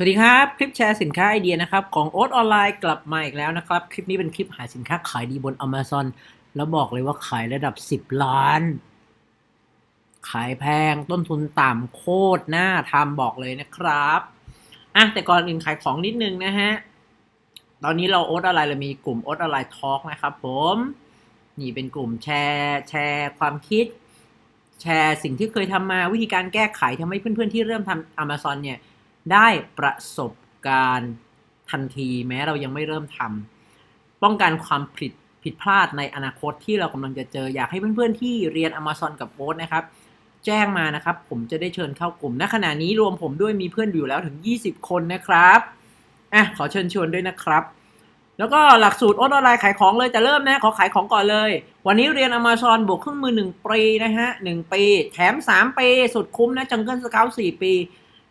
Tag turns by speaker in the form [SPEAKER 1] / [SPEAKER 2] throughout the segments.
[SPEAKER 1] สวัสดีครับ คลิปแชร์สินค้าไอเดียนะครับ ของโอ๊ตออนไลน์กลับมาอีกแล้วนะครับ คลิปนี้เป็นคลิปหาสินค้าขายดีบน Amazon แล้วบอกเลยว่าขายระดับ 10 ล้าน ขายแพงต้นทุนต่ำโคตรน่าทำบอกเลยนะครับอะแต่ก่อนอื่นขายของนิดนึงนะฮะ ตอนนี้เราโอ๊ตออนไลน์เรามีกลุ่มโอ๊ตออนไลน์ทอล์กนะครับผมนี่เป็นกลุ่มแชร์แชร์ความคิด แชร์สิ่งที่เคยทำมาวิธีการแก้ไขทำให้เพื่อนๆที่เริ่มทำ Amazon เนี่ย ได้ประสบการณ์ทันทีแม้เรายังไม่เริ่มทำป้องกันความผิดผิดพลาดในอนาคตที่เรากำลังจะเจออยากให้เพื่อนๆที่เรียน Amazon กับโอ๊ตนะครับ แจ้งมานะครับ ผมจะได้เชิญเข้ากลุ่มณขณะนี้รวมผมด้วยมีเพื่อนอยู่แล้วถึง 20 คนนะครับอะขอเชิญชวนด้วยนะครับ แล้วก็หลักสูตรโอ๊ตออนไลน์ขายของเลยจะเริ่มนะขอขายของก่อนเลย วันนี้เรียน Amazon บวกเครื่องมือ 1 ปีนะฮะ1ปี แถม 3 ปี สุดคุ้มนะจังเกิลสเกล4ปี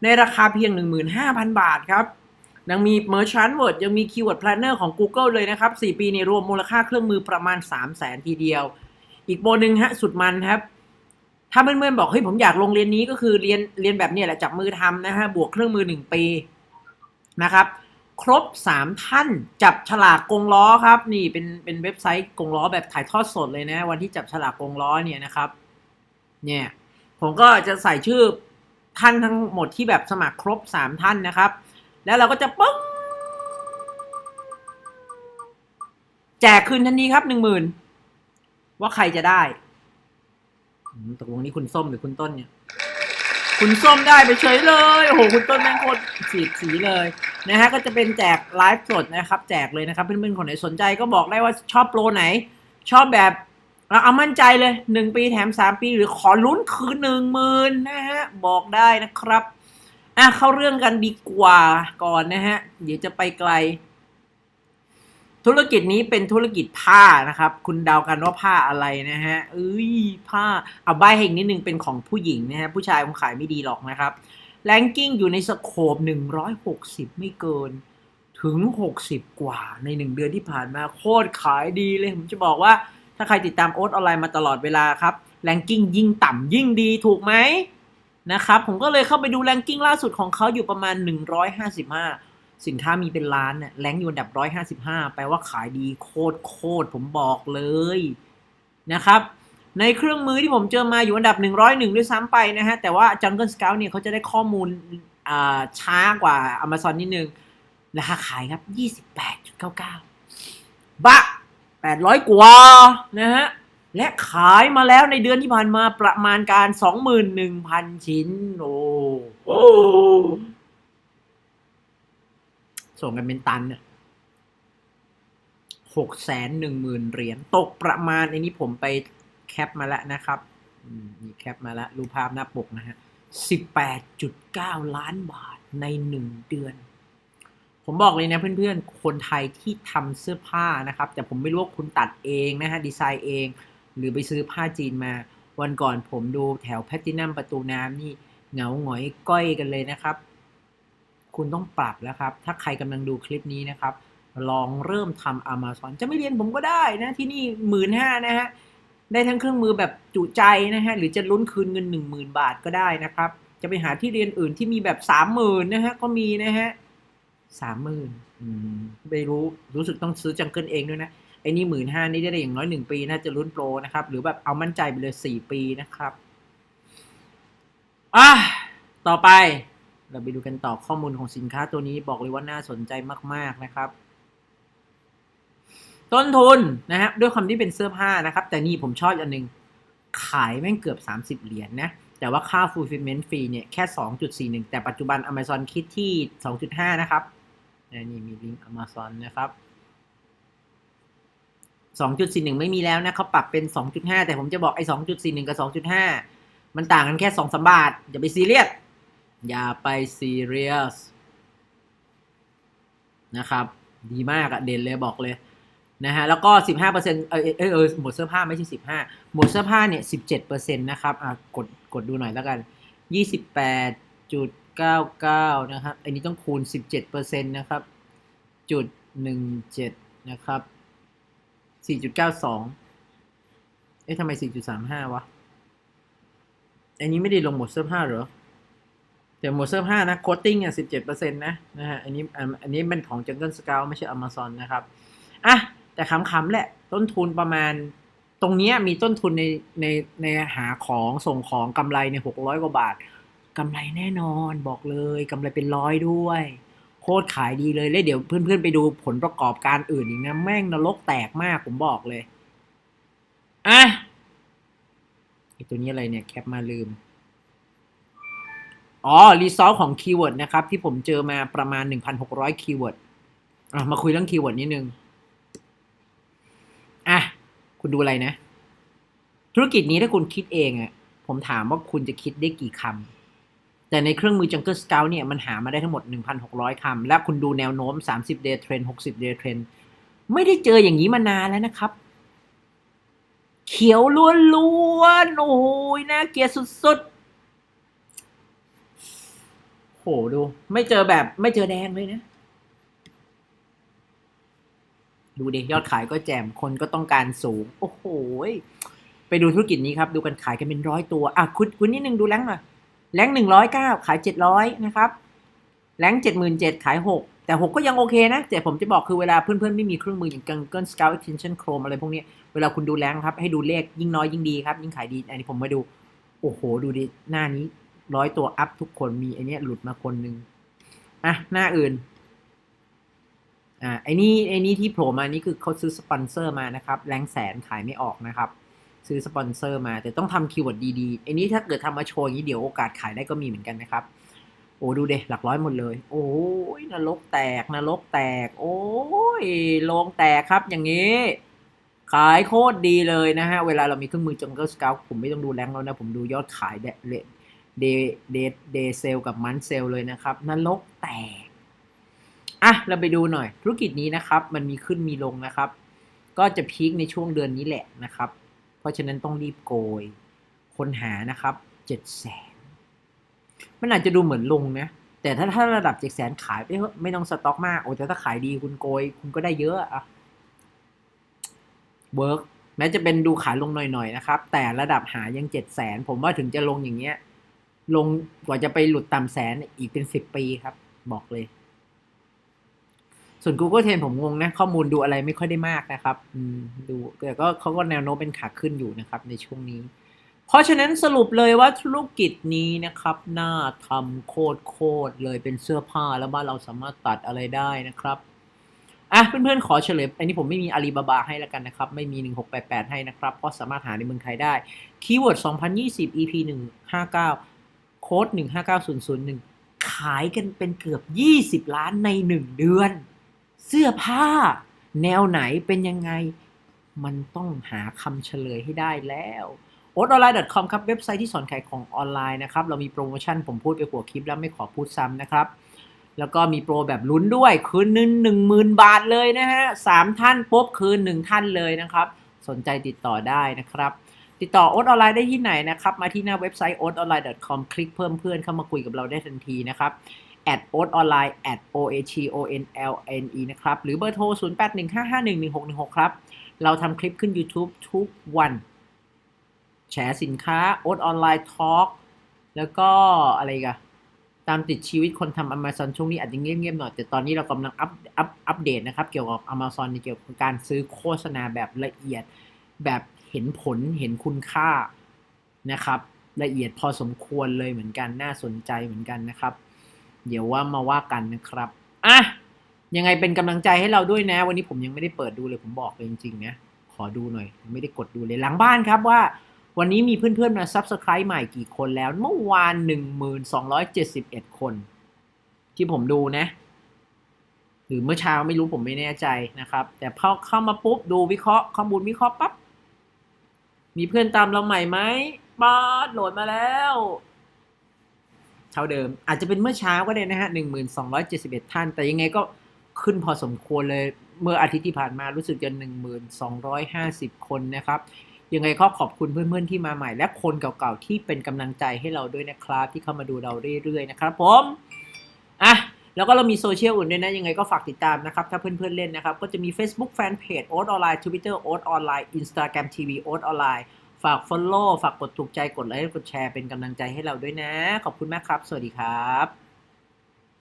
[SPEAKER 1] ในราคาเพียง 15,000 บาทครับยังมี Merchant Word ยังมี Keyword Planner ของ Google เลยนะครับ 4 ปีในรวมมูลค่าเครื่องมือประมาณ 3 0 0แสนทีเดียว อีกโบนึงฮะสุดมันครับ ถ้าเพื่อนๆบอกเฮ้ยผมอยากลงเรียนนี้ก็คือเรียนเรียนแบบนี้แหละจับมือทำนะฮะบวกเครื่องมือ 1 ปีนะครับ ครบ 3 ท่านจับฉลากกงล้อครับ นี่เป็นเป็นเว็บไซต์กงล้อแบบถ่ายทอดสดเลยนะ วันที่จับฉลากกงล้อเนี่ยนะครับ เนี่ยผมก็จะใส่ชื่อ ท่านทั้งหมดที่แบบสมัครครบสามท่านนะครับ แล้วเราก็จะปึ้งแจกคืนทันทีครับหนึ่งหมื่นว่าใครจะได้ตกลงนี้คุณส้มหรือคุณต้นเนี่ย คุณส้มได้ไปเฉยเลยโอ้โหคุณต้นแม่งโคตรสีสีเลยนะฮะก็จะเป็นแจกไลฟ์สดนะครับ แจกเลยนะครับ เพื่อนๆคนไหนสนใจก็บอกได้ว่าชอบโปรไหน ชอบแบบ เราเอามั่นใจเลยหนึ่งปีแถมสามปี หรือขอลุ้นคืนหนึ่งหมื่นนะฮะ บอกได้นะครับ อะเข้าเรื่องกันดีกว่าก่อนนะฮะ เดี๋ยวจะไปไกล ธุรกิจนี้เป็นธุรกิจผ้านะครับ คุณเดากันว่าผ้าอะไรนะฮะเอ้ยผ้าเอาใบให้อีกนิดนึงเป็นของผู้หญิงนะฮะ ผู้ชายคงขายไม่ดีหรอกนะครับแรงกิ้งอยู่ในสโคป160 ไม่เกิน ถึง 60 กว่าในหนึ่งเดือนที่ผ่านมาโคตรขายดีเลย ผมจะบอกว่า ถ้าใครติดตามโอ๊ตออนไลน์มาตลอดเวลาครับแรงกิ้งยิ่งต่ำยิ่งดีถูกไหมนะครับผมก็เลยเข้าไปดูแรงกิ้งล่าสุดของเขาอยู่ประมาณ 155 สินค้ามีเป็นล้านเนี่ยแรงอยู่อันดับ 155 แปลว่าขายดีโคตรโคตรผมบอกเลยนะครับในเครื่องมือที่ผมเจอมาอยู่อันดับ 101 ด้วยซ้ำไปนะฮะ แต่ว่า Jungle Scout เนี่ยเขาจะได้ข้อมูลช้ากว่า Amazon นิดนึง ราคาขายครับ 28.99บะ 800 กว่านะฮะ และขายมาแล้วในเดือนที่ผ่านมาประมาณการ 21,000 ชิ้น โอ้โหส่งกันเป็นตันเนี่ยหกแสนหนึ่งหมื่นเหรียญตกประมาณอันนี้ผมไปแคปมาแล้วนะครับมนี่แคปมาแล้วรูปภาพหน้าปกนะฮะสิบแปดจุดเก้าล้านบาทในหนึ่งเดือน ผมบอกเลยนะเพื่อนๆ คนไทยที่ทำเสื้อผ้านะครับ แต่ผมไม่รู้ว่าคุณตัดเองนะฮะดีไซน์เอง หรือไปซื้อผ้าจีนมา วันก่อนผมดูแถวแพตตินัมประตูน้ำนี่เหงาหงอยก้อยกันเลยนะครับ คุณต้องปรับแล้วครับ ถ้าใครกำลังดูคลิปนี้นะครับ ลองเริ่มทำ Amazon จะไม่เรียนผมก็ได้นะที่นี่หมื่นห้านะฮะได้ทั้งเครื่องมือแบบจุใจนะฮะหรือจะลุ้นคืนเงินหนึ่งหมื่นบาทก็ได้นะครับ จะไปหาที่เรียนอื่นที่มีแบบสามหมื่นนะฮะก็มีนะฮะ สามหมื่นไม่รู้รู้สึกต้องซื้อจังเกิลเองด้วยนะไอ้นี่หมื่นห้านี่ได้อย่างน้อยหนึ่งปี น่าจะลุ้นโปรนะครับ หรือแบบเอามั่นใจไปเลยสี่ปีนะครับอะต่อไป เราไปดูกันต่อข้อมูลของสินค้าตัวนี้บอกเลยว่าน่าสนใจมาก ๆนะครับ ต้นทุนนะฮะด้วยความที่เป็นเสื้อผ้านะครับ แต่นี่ผมชอบอันหนึง ขายแม่งเกือบ 30 เหรียญนะแต่ว่าค่า fulfillment fee เนี่ยแค่ 2.41 แต่ปัจจุบัน Amazon คิดที่ 2.5 นะครับ นะนี่มีลิงก์ Amazon นะครับ2.41 ไม่มีแล้วนะเขาปรับเป็น 2.5 แต่ผมจะบอกไอ้ 2.41 กับ 2.5 มันต่างกันแค่2-3บาท อย่าไปซีเรียส อย่าไปซีเรียส นะครับ ดีมากอะเด่นเลยบอกเลย นะฮะ แล้วก็ 15%เออเออเออหมดเสื้อผ้าไม่ใช่ 15 หมดเสื้อผ้าเนี่ย 17%นะครับ อะ กด กดดูหน่อยแล้วกัน 99 นะครับ อันนี้ต้องคูณ 17%นะครับ จุด 17 นะครับ 4.92 เอ๊ะทำไม 4.35 วะ อันนี้ไม่ได้ลงหมดเสื้อผ้าเหรอ แต่หมดเสื้อผ้านะโคตติ้งอะสิบเจ็ดเปอร์เซ็นต์นะนะฮะ อันนี้ อันนี้เป็นของ Jungle Scout ไม่ใช่ Amazon นะครับ อะ แต่ขำๆแหละ ต้นทุนประมาณตรงเนี้ยมีต้นทุนในในในหาของส่งของกำไรในหกร้อยกว่าบาท กำไรแน่นอนบอกเลยกำไรเป็นร้อยด้วย โคตรขายดีเลยแล้วเดี๋ยวเพื่อนๆไปดูผลประกอบการอื่นอีกนะแม่งนรกแตกมากผมบอกเลยอะไอตัวนี้อะไรเนี่ยแคปมาลืม อ๋อ รีซอสของคีย์เวิร์ดนะครับ ที่ผมเจอมาประมาณ 1,600 คีย์เวิร์ดอะมาคุยเรื่องคีย์เวิร์ดนิดนึง อะ คุณดูอะไรนะ ธุรกิจนี้ถ้าคุณคิดเองอะผมถามว่าคุณจะคิดได้กี่คำ แต่ในเครื่องมือ Jungle Scout เนี่ยมันหามาได้ทั้งหมด 1,600 คำ และคุณดูแนวโน้ม 30 day trend 60 day trend ไม่ได้เจออย่างนี้มานานแล้วนะครับ เขียวล้วนๆ โอ้โหน่าเกลียดสุดๆโหดู ไม่เจอแบบ ไม่เจอแดงเลยนะ ดูดิยอดขายก็แจ่มคนก็ต้องการสูง โอ้โหไปดูธุรกิจนี้ครับ ดูกันขายกันเป็นร้อยตัว อะคุณคุณนิดนึงดูแรงค์หน่อย แรงหนึ่งร้อยเก้าขายเจ็ดร้อยนะครับแรงเจ็ดหมื่นเจ็ดขายหกแต่หกก็ยังโอเคนะแต่ผมจะบอกคือเวลาเพื่อนๆไม่มีเครื่องมืออย่าง Google Scout Extension Chrome อะไรพวกนี้ เวลาคุณดูแรงครับ ให้ดูเลขยิ่งน้อยยิ่งดีครับ ยิ่งขายดี อันนี้ผมมาดู โอ้โห ดูดิ หน้านี้ร้อยตัวอัพทุกคนมีไอเนี้ยหลุดมาคนหนึ่งอะ หน้าอื่นอ่าไอ้นี่ไอ้นี่ที่โผล่มานี่คือเขาซื้อสปอนเซอร์มานะครับ แรงแสนขายไม่ออกนะครับ ซื้อสปอนเซอร์มา แต่ต้องทำคีย์เวิร์ดดีๆไอ้นี้ถ้าเกิดทำมาโชว์อย่างนี้เดี๋ยวโอกาสขายได้ก็มีเหมือนกันนะครับ โอ้ดูเดหลักร้อยหมดเลย โอ้ยนรกแตกนรกแตก โอ้ยโลงแตกครับอย่างนี้ ขายโคตรดีเลยนะฮะ เวลาเรามีเครื่องมือ Jungle Scout ผมไม่ต้องดูแรงแล้วนะ ผมดูยอดขายเดเดเดเดเดเซลกับมันเซลเลยนะครับนรกแตกอะเราไปดูหน่อย ธุรกิจนี้นะครับ มันมีขึ้นมีลงนะครับ ก็จะพีคในช่วงเดือนนี้แหละนะครับ ราะฉะนั้นต้องรีบโกย คนหานะครับเจ็ดแสนมันอาจจะดูเหมือนลงนะ แต่ถ้าถ้าระดับเจ็ดแสนขายไปเถอะไม่ต้องสต็อกมากโอ้แต่ถ้าขายดีคุณโกย คุณก็ได้เยอะอะเวิร์กแม้จะเป็นดูขายลงหน่อยๆนะครับ แต่ระดับหายังเจ็ดแสนผมว่าถึงจะลงอย่างเงี้ย ลงกว่าจะไปหลุดต่ำแสนอีกเป็นสิบปีครับ บอกเลย ส่วน Google Trend ผมงงนะ ข้อมูลดูอะไรไม่ค่อยได้มากนะครับดูแต่ก็เขาก็แนวโน้มเป็นขาขึ้นอยู่นะครับในช่วงนี้ เพราะฉะนั้นสรุปเลยว่าธุรกิจนี้นะครับ น่าทำโคตรโคตรเลยเป็นเสื้อผ้าแล้วบ้านเราสามารถตัดอะไรได้นะครับอะเพื่อนๆขอเฉลยอันนี้ผมไม่มีอาลีบาบาให้แล้วกันนะครับ ไม่มี 1688 ให้นะครับ เพราะสามารถหาในเมืองไทยได้คีย์เวิร์ด2020 EP 159 โค้ด 159001 ขายกันเป็นเกือบ 20 ล้านใน 1 เดือน เสื้อผ้า แนวไหนเป็นยังไง มันต้องหาคำเฉลยให้ได้แล้ว o t o n l i n e c o m ครับ เว็บไซต์ที่สอนขายของออนไลน์นะครับ เรามีโปรโมชั่นผมพูดไปหัวคลิปแล้วไม่ขอพูดซ้ำนะครับ แล้วก็มีโปรแบบลุ้นด้วย คืนหนึ่งหนึ่งหมื่นบาทเลยนะฮะสามท่านปุ๊บคืนหนึ่งท่านเลยนะครับ สนใจติดต่อได้นะครับ ติดต่อโอ๊ตออนไลน์ได้ที่ไหนนะครับ มาที่หน้าเว็บไซต์ oatonline.com คลิกเพิ่มเพื่อนเข้ามาคุยกับเราได้ทันทีนะครับ at o t online at o a t o n l n e นะครับ หรือเบอร์โทร 0815511616 ครับ เราทำคลิปขึ้น YouTube ทุกวัน แชร์สินค้าโอ๊ตออนไลน์ทอล์กแล้วก็อะไรกันตามติดชีวิตคนทำ Amazon ช่วงนี้อาจจะเงียบๆหน่อย แต่ตอนนี้เรากำลังอัปอัปอัปเดตนะครับ เกี่ยวกับ Amazon ในเกี่ยวกับการซื้อโฆษณาแบบละเอียด แบบเห็นผลเห็นคุณค่านะครับ ละเอียดพอสมควรเลยเหมือนกันน่าสนใจเหมือนกันนะครับ เดี๋ยวว่ามาว่ากันนะครับอะยังไงเป็นกำลังใจให้เราด้วยนะ วันนี้ผมยังไม่ได้เปิดดูเลยผมบอกเลยจริงๆนะขอดูหน่อย ไม่ได้กดดูเลยหลังบ้านครับว่า วันนี้มีเพื่อนๆมา Subscribe ใหม่กี่คนแล้ว เมื่อวาน 1271 คน ที่ผมดูนะ หรือเมื่อเช้าไม่รู้ผมไม่แน่ใจนะครับ แต่พอเข้ามาปุ๊บดูวิเคราะห์ข้อมูลวิเคราะห์ปั๊บมีเพื่อนตามเราใหม่ไหมป๊าดโหลดมาแล้ว ท่าเดิม อาจจะเป็นเมื่อเช้าก็ได้นะฮะ1271ท่าน แต่ยังไงก็ขึ้นพอสมควรเลย เมื่ออาทิตย์ที่ผ่านมารู้สึกจะ1250คนนะครับ ยังไงก็ขอบคุณเพื่อนๆที่มาใหม่ และคนเก่าๆที่เป็นกำลังใจให้เราด้วยนะครับ ที่เข้ามาดูเราเรื่อยๆนะครับผมอะแล้วก็เรามีโซเชียลอื่นด้วยนะ ยังไงก็ฝากติดตามนะครับ ถ้าเพื่อนๆเล่นนะครับ ก็จะมี Facebook Fanpage โอ๊ตออนไลน์ Twitter โอ๊ตออนไลน์ Instagram TV โอ๊ตออนไลน์ ฝาก Follow ฝากกดถูกใจกดไลค์กดแชร์เป็นกำลังใจให้เราด้วยนะ ขอบคุณมากครับ สวัสดีครับ